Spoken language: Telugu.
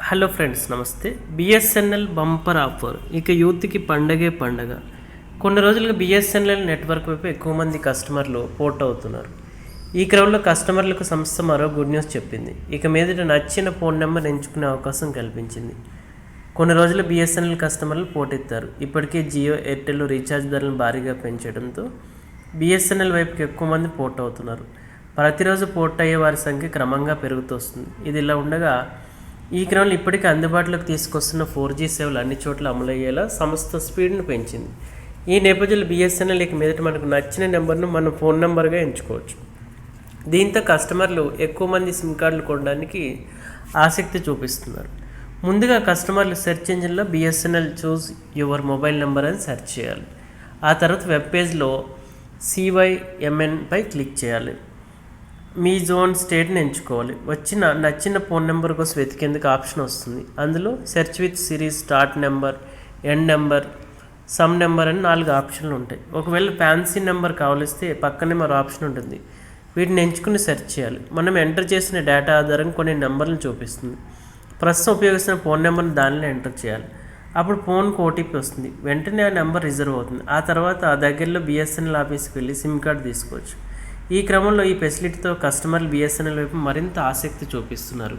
హలో ఫ్రెండ్స్ నమస్తే. బిఎస్ఎన్ఎల్ బంపర్ ఆఫర్ ఇక యూత్కి పండగే పండగ. కొన్ని రోజులుగా బిఎస్ఎన్ఎల్ నెట్వర్క్ వైపు ఎక్కువ మంది కస్టమర్లు పోర్ట్ అవుతున్నారు. ఈ క్రమంలో కస్టమర్లకు సంస్థ మరో గుడ్ న్యూస్ చెప్పింది. ఇక మీదట నచ్చిన ఫోన్ నెంబర్ ఎంచుకునే అవకాశం కల్పించింది. కొన్ని రోజులు బిఎస్ఎన్ఎల్ కస్టమర్లు పోటెత్తారు ఇప్పటికే జియో ఎయిర్టెల్ రీఛార్జ్ ధరలను భారీగా పెంచడంతో బిఎస్ఎన్ఎల్ వైపుకి ఎక్కువ మంది పోర్ట్ అవుతున్నారు. ప్రతిరోజు పోర్ట్ అయ్యే వారి సంఖ్య క్రమంగా పెరుగుతూ వస్తుంది. ఇది ఇలా ఉండగా ఈ క్రమంలో ఇప్పటికే అందుబాటులోకి తీసుకొస్తున్న ఫోర్ జీ సేవలు అన్ని చోట్ల అమలయ్యేలా సంస్థ స్పీడ్ను పెంచింది. ఈ నేపథ్యంలో బిఎస్ఎన్ఎల్ ఇక మీదట మనకు నచ్చిన నెంబర్ను మనం ఫోన్ నెంబర్గా ఎంచుకోవచ్చు. దీంతో కస్టమర్లు ఎక్కువ మంది సిమ్ కార్డులు కొనడానికి ఆసక్తి చూపిస్తున్నారు. ముందుగా కస్టమర్లు search ఇంజిన్లో BSNL choose your mobile number అని సెర్చ్ చేయాలి. ఆ తర్వాత వెబ్ పేజ్లో సివైఎంఎన్పై క్లిక్ చేయాలి. మీ జోన్ స్టేట్ని ఎంచుకోవాలి. వచ్చిన నచ్చిన ఫోన్ నెంబర్ కోసం వెతికేందుకు ఆప్షన్ వస్తుంది. అందులో search with series start number end number sum number అని నాలుగు ఆప్షన్లు ఉంటాయి. ఒకవేళ ఫ్యాన్సీ నెంబర్ కావలిస్తే పక్కనే మరో ఆప్షన్ ఉంటుంది. వీటిని ఎంచుకుని సెర్చ్ చేయాలి. మనం ఎంటర్ చేసిన డేటా ఆధారంగా కొన్ని నెంబర్లను చూపిస్తుంది. ప్రస్తుతం ఉపయోగిస్తున్న ఫోన్ నెంబర్ని దానిలో ఎంటర్ చేయాలి. అప్పుడు ఫోన్కి ఓటీపీ వస్తుంది. వెంటనే ఆ నెంబర్ రిజర్వ్ అవుతుంది. ఆ తర్వాత ఆ దగ్గరలో బిఎస్ఎన్ఎల్ ఆఫీస్కి వెళ్ళి సిమ్ కార్డ్ తీసుకోవచ్చు. ఈ క్రమంలో ఈ ఫెసిలిటీతో కస్టమర్లు బిఎస్ఎన్ఎల్ వైపు మరింత ఆసక్తి చూపిస్తున్నారు.